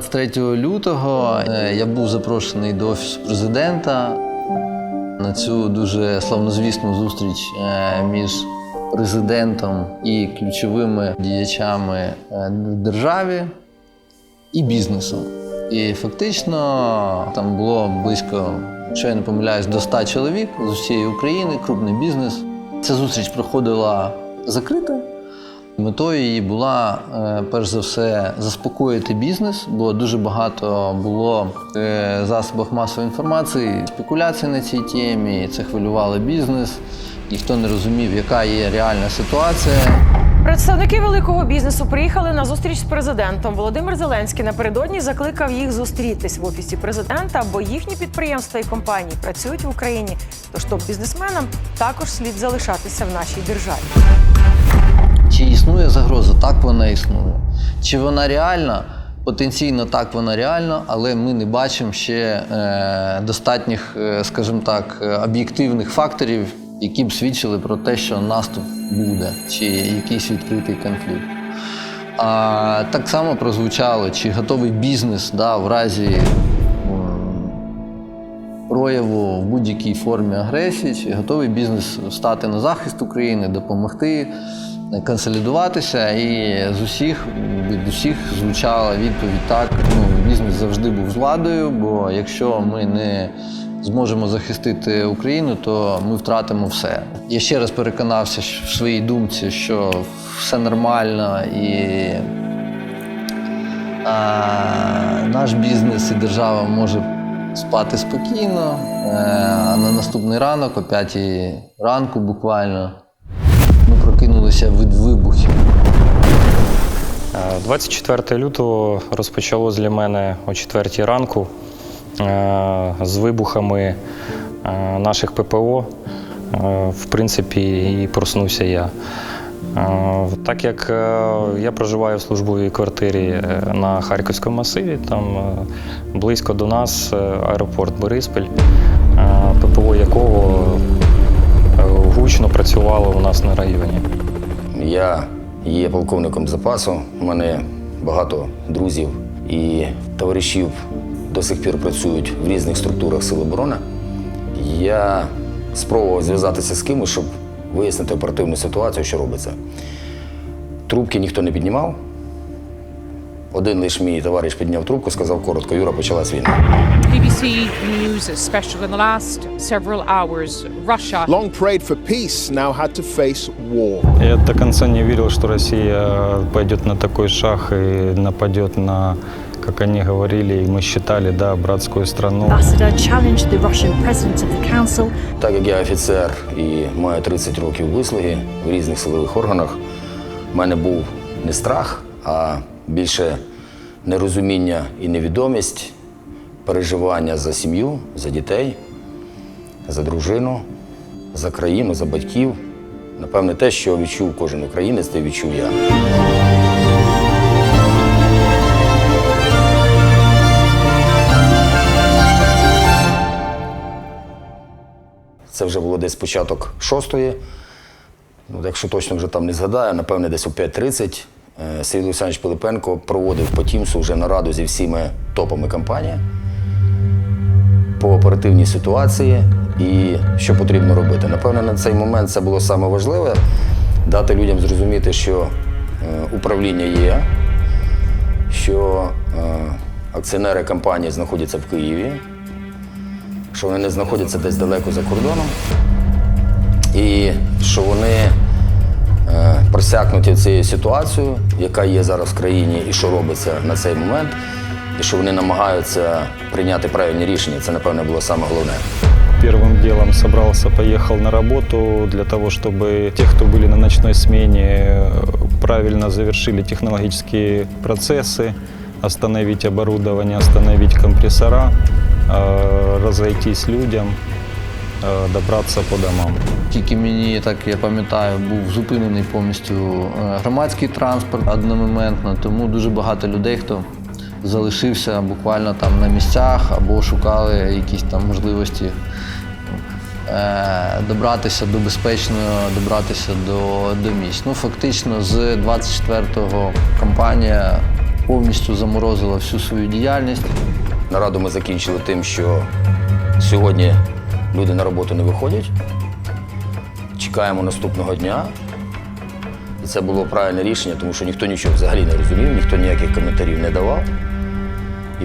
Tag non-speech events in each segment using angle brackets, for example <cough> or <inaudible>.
23 лютого е, я був запрошений до офісу президента на цю дуже славнозвісну зустріч е, між президентом і ключовими діячами е, в державі і бізнесом. І фактично там було близько, якщо я не помиляюсь, до 100 чоловік з усієї України, крупний бізнес. Ця зустріч проходила закрита. Метою її була, е, перш за все, заспокоїти бізнес, бо дуже багато було е, в засобах масової інформації, спекуляцій на цій темі, це хвилювало бізнес. Ніхто не розумів, яка є реальна ситуація. Представники великого бізнесу приїхали на зустріч з президентом. Володимир Зеленський напередодні закликав їх зустрітись в офісі президента, бо їхні підприємства і компанії працюють в Україні. Тож топ-бізнесменам також слід залишатися в нашій державі. Чи існує загроза? Так вона існує. Чи вона реальна? Потенційно так вона реальна, але ми не бачимо ще е, достатніх, е, скажімо так, е, об'єктивних факторів, які б свідчили про те, що наступ буде, чи якийсь відкритий конфлікт. А так само прозвучало, чи готовий бізнес да, в разі прояву в будь-якій формі агресії, чи готовий бізнес стати на захист України, допомогти, консолідуватися. І з усіх від усіх звучала відповідь так. Ну, бізнес завжди був з владою, бо якщо ми не зможемо захистити Україну, то ми втратимо все. Я ще раз переконався в своїй думці, що все нормально і а, наш бізнес і держава може спати спокійно. Е, А на наступний ранок, о 5 ранку, буквально, прокинулися від вибухів. Е, 24 лютого розпочалось для мене о 4 ранку е, з вибухами е, наших ППО. Е, В принципі, і проснувся я. Е, Так як е, я проживаю в службовій квартирі е, на Харківському масиві, там е, близько до нас е, аеропорт Бориспіль, е, ППО якого е, гучно працювало у нас на районі. Я є полковником запасу. У мене багато друзів і товаришів до сих пір працюють в різних структурах Сил оборони. Я спробував зв'язатися з кимось, щоб вияснити оперативну ситуацію, що робиться. Трубки ніхто не піднімав. Один лише мій товариш підняв трубку, сказав коротко, Юра, почалась війна. BBC News special in the last several hours. Russia long prayed for peace now had to face war. Я до конца не верил, что Россия пойдет на такой шаг и нападет на, как они говорили, и мы считали, да, братскую страну. ambassador challenged the Russian president of the council Так як я офіцер і маю 30 років вислуги в різних силових органах, в мене був не страх, а більше нерозуміння і невідомість, переживання за сім'ю, за дітей, за дружину, за країну, за батьків. Напевне, те, що відчув кожен українець, те відчув я. Це вже було десь початок шостої. Ну, якщо точно вже там не згадаю, напевне, десь о 5.30 е, Сергій Олександрович Пилипенко проводив по Тімсу вже нараду зі всіма топами компанії по оперативній ситуації і що потрібно робити. Напевне, на цей момент це було саме важливе дати людям зрозуміти, що е, управління є, що е, акціонери компанії знаходяться в Києві, що вони не знаходяться десь далеко за кордоном, і що вони е, просякнуті цією ситуацією, яка є зараз в країні і що робиться на цей момент, і що вони намагаються прийняти правильні рішення. Це, напевне, було саме головне. Первым делом собрался, поехал на работу для того, чтобы те, кто были на ночной смене, правильно завершили технологические процессы, остановить оборудование, остановить компрессора, э, разойтись людям, э, добраться по домам. Тільки мені, так я пам'ятаю, був зупинений повністю е, громадський транспорт одномоментно, тому дуже багато людей, хто залишився буквально там на місцях або шукали якісь там можливості е, добратися до безпечного, добратися до, до місць. Ну, фактично, з 24-го компанія повністю заморозила всю свою діяльність. Нараду ми закінчили тим, що сьогодні люди на роботу не виходять. Чекаємо наступного дня. І це було правильне рішення, тому що ніхто нічого взагалі не розумів, ніхто ніяких коментарів не давав.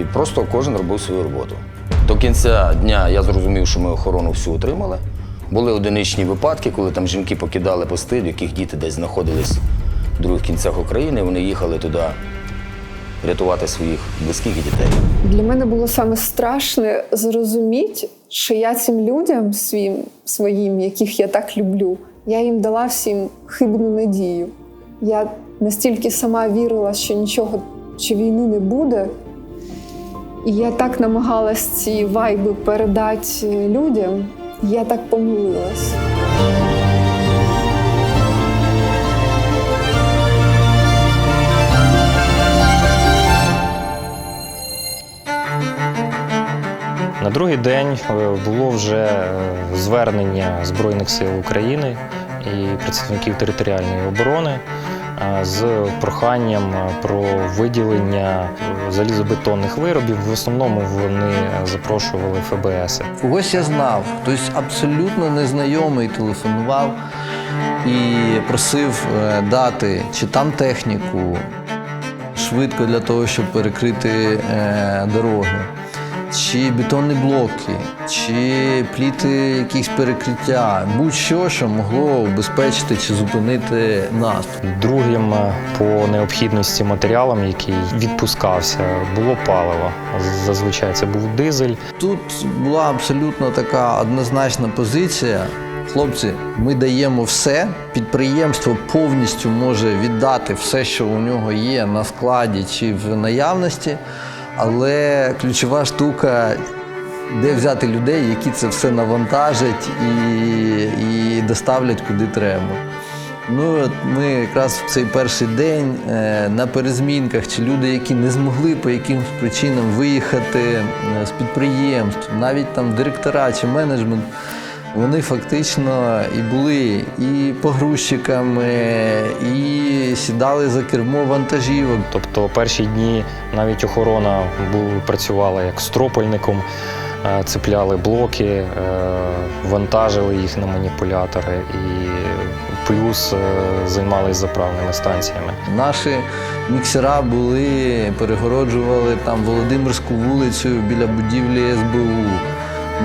І просто кожен робив свою роботу. До кінця дня я зрозумів, що ми охорону всю отримали. Були одиничні випадки, коли там жінки покидали пости, в яких діти десь знаходились в других кінцях України. Вони їхали туди рятувати своїх близьких і дітей. Для мене було саме страшне зрозуміти, що я цим людям своїм, своїм, яких я так люблю, я їм дала всім хибну надію. Я настільки сама вірила, що нічого, що війни не буде. І я так намагалась ці вайби передати людям, я так помилилась. Другий день е, було вже е, звернення Збройних сил України і представників територіальної оборони е, з проханням про виділення залізобетонних виробів. В основному вони запрошували ФБС. Когось я знав, хтось абсолютно незнайомий телефонував і просив дати чи там техніку швидко для того, щоб перекрити дороги, чи бетонні блоки, чи пліти якісь перекриття, будь-що, що могло убезпечити чи зупинити наступ. Другим е, по необхідності матеріалом, який відпускався, було паливо. Зазвичай це був дизель. Тут була абсолютно така однозначна позиція. Хлопці, ми даємо все. Підприємство повністю може віддати все, що у нього є на складі чи в наявності. Але ключова штука, де взяти людей, які це все навантажать і, і доставлять куди треба. Ну, от ми якраз в цей перший день е, на перезмінках, чи люди, які не змогли по якимось причинам виїхати е, з підприємств, навіть там директора чи менеджмент, вони фактично і були і погрузчиками, і сідали за кермо вантажівок. Тобто перші дні навіть охорона працювала як стропольником, е, цепляли блоки, е, вантажили їх на маніпулятори і плюс е, займалися заправними станціями. Наші міксера були, перегороджували там Володимирську вулицю біля будівлі СБУ.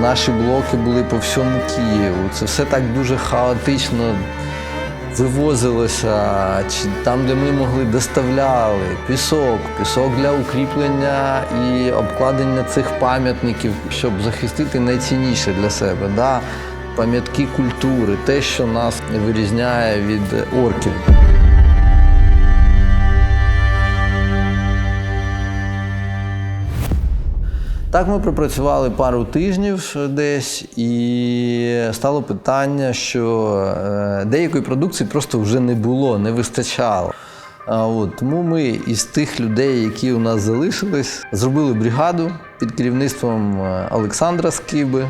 Наші блоки були по всьому Києву. Це все так дуже хаотично вивозилося, чи там, де ми могли, доставляли пісок, пісок для укріплення і обкладення цих пам'ятників, щоб захистити найцінніше для себе. Да? Пам'ятки культури, те, що нас вирізняє від орків. Так ми пропрацювали пару тижнів десь, і стало питання, що е, деякої продукції просто вже не було, не вистачало. От, тому ми із тих людей, які у нас залишились, зробили бригаду під керівництвом е, Олександра Скиби.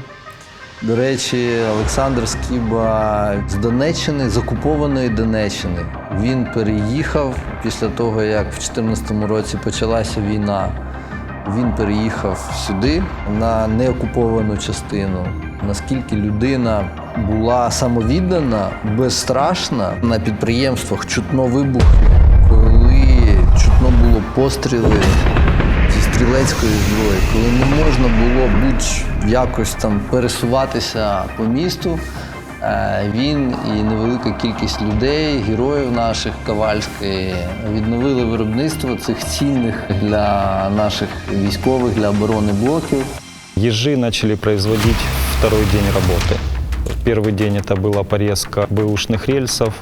До речі, Олександр Скіба з Донеччини, з окупованої Донеччини. Він переїхав після того, як в 2014 році почалася війна. Він переїхав сюди на неокуповану частину. Наскільки людина була самовіддана, безстрашна на підприємствах чутно вибухи, коли чутно було постріли зі стрілецької зброї, коли не можна було будь-якось там пересуватися по місту. е, Він і невелика кількість людей, героїв наших Ковальської, відновили виробництво цих цінних для наших військових, для оборони блоків. Ежи начали производить второй день работы. Первый день это была порезка бэушных рельсов.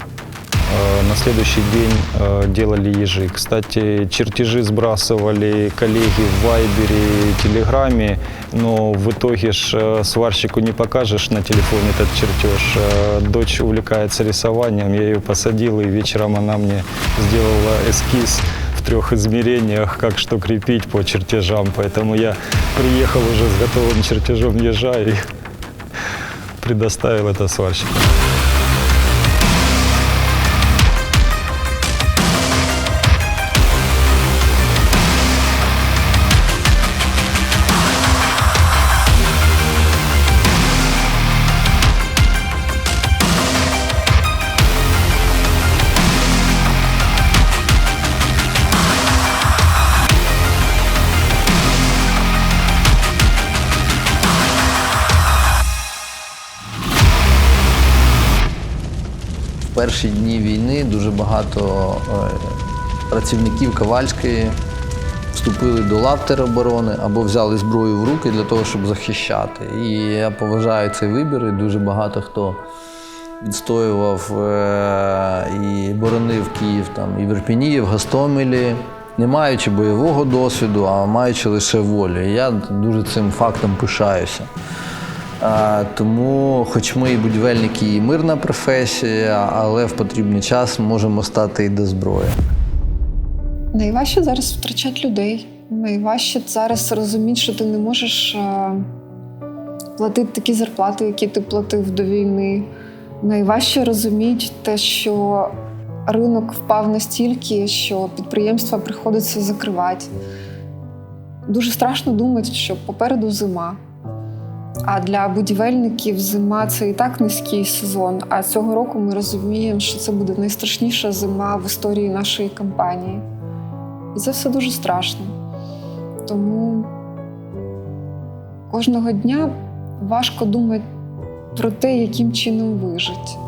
Э, На следующий день э, делали ежи. Кстати, чертежи сбрасывали коллеги в Вайбере, Телеграме, но в итоге ж э, сварщику не покажешь на телефоне этот чертеж. Дочь увлекается рисованием, я ее посадил, и вечером она мне сделала эскиз в трех измерениях, как что крепить по чертежам. Поэтому я приехал уже с готовым чертежом ежа и <laughs> предоставил это сварщику. Перші дні війни дуже багато е, працівників Ковальської вступили до лав тероборони або взяли зброю в руки для того, щоб захищати. І я поважаю цей вибір, і дуже багато хто відстоював е, і боронив Київ там і в Ірпіні, і в Гостомелі, не маючи бойового досвіду, а маючи лише волю. Я дуже цим фактом пишаюся. Тому, хоч ми і будівельники, і мирна професія, але в потрібний час можемо стати і до зброї. Найважче зараз втрачати людей. Найважче зараз розуміти, що ти не можеш е, платити такі зарплати, які ти платив до війни. Найважче розуміти те, що ринок впав настільки, що підприємства приходиться закривати. Дуже страшно думати, що попереду зима. А для будівельників зима це і так низький сезон. А цього року ми розуміємо, що це буде найстрашніша зима в історії нашої компанії. І це все дуже страшно. Тому кожного дня важко думати про те, яким чином вижити.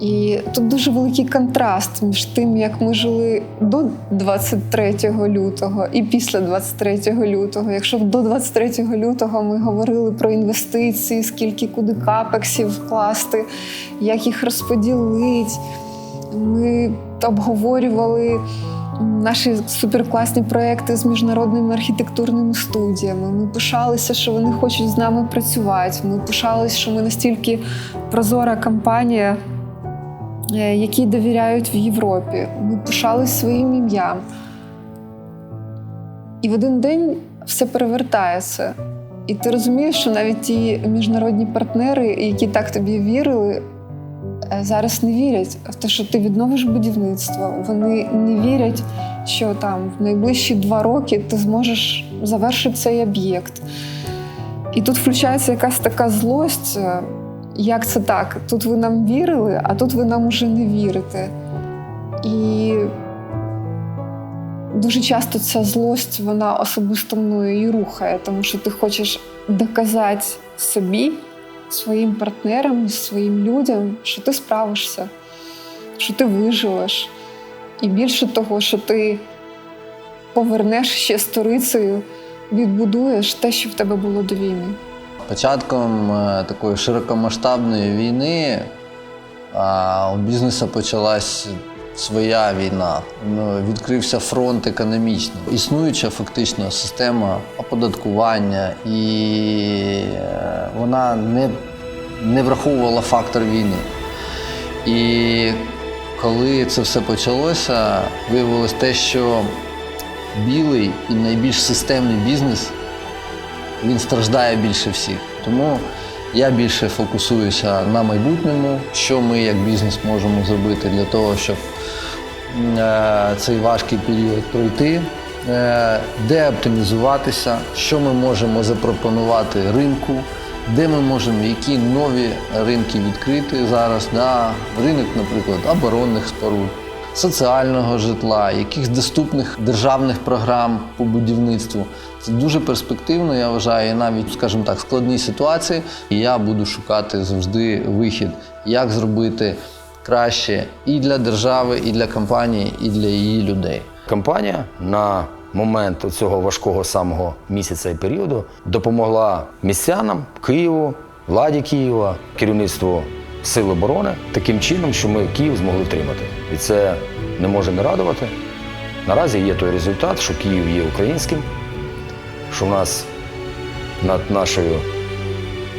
І тут дуже великий контраст між тим, як ми жили до 23 лютого і після 23 лютого. Якщо до 23 лютого ми говорили про інвестиції, скільки куди капексів вкласти, як їх розподілити, ми обговорювали наші суперкласні проекти з міжнародними архітектурними студіями. Ми пишалися, що вони хочуть з нами працювати. Ми пишалися, що ми настільки прозора компанія, е, якій довіряють в Європі. Ми пишались своїм ім'ям. І в один день все перевертається. І ти розумієш, що навіть ті міжнародні партнери, які так тобі вірили, е, зараз не вірять в те, що ти відновиш будівництво. Вони не вірять, що там в найближчі два роки ти зможеш завершити цей об'єкт. І тут включається якась така злость. Як це так? Тут ви нам вірили, а тут ви нам уже не вірите. І дуже часто ця злость, вона особисто мною і рухає, тому що ти хочеш доказати собі, своїм партнерам, своїм людям, що ти справишся, що ти виживеш. І більше того, що ти повернеш ще сторицею, відбудуєш те, що в тебе було до війни. Початком е, такої широкомасштабної війни у бізнесу почалась своя війна. Ну, відкрився фронт економічний. Існуюча фактично система оподаткування, і е, вона не, не враховувала фактор війни. І коли це все почалося, виявилось те, що білий і найбільш системний бізнес він страждає більше всіх. Тому я більше фокусуюся на майбутньому, що ми як бізнес можемо зробити для того, щоб е, цей важкий період пройти, е, де оптимізуватися, що ми можемо запропонувати ринку, де ми можемо які нові ринки відкрити зараз. Да? Ринок, наприклад, оборонних споруд соціального житла, якихось доступних державних програм по будівництву. Це дуже перспективно, я вважаю, і навіть, скажімо так, складні ситуації. І я буду шукати завжди вихід, як зробити краще і для держави, і для компанії, і для її людей. Компанія на момент цього важкого самого місяця і періоду допомогла містянам, Києву, владі Києва, керівництву Сил оборони таким чином, що ми Київ змогли втримати. І це не може не радувати. Наразі є той результат, що Київ є українським, що в нас над нашою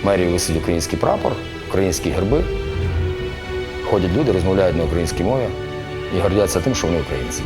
мерією висить український прапор, українські герби. Ходять люди, розмовляють на українській мові і гордяться тим, що вони українці.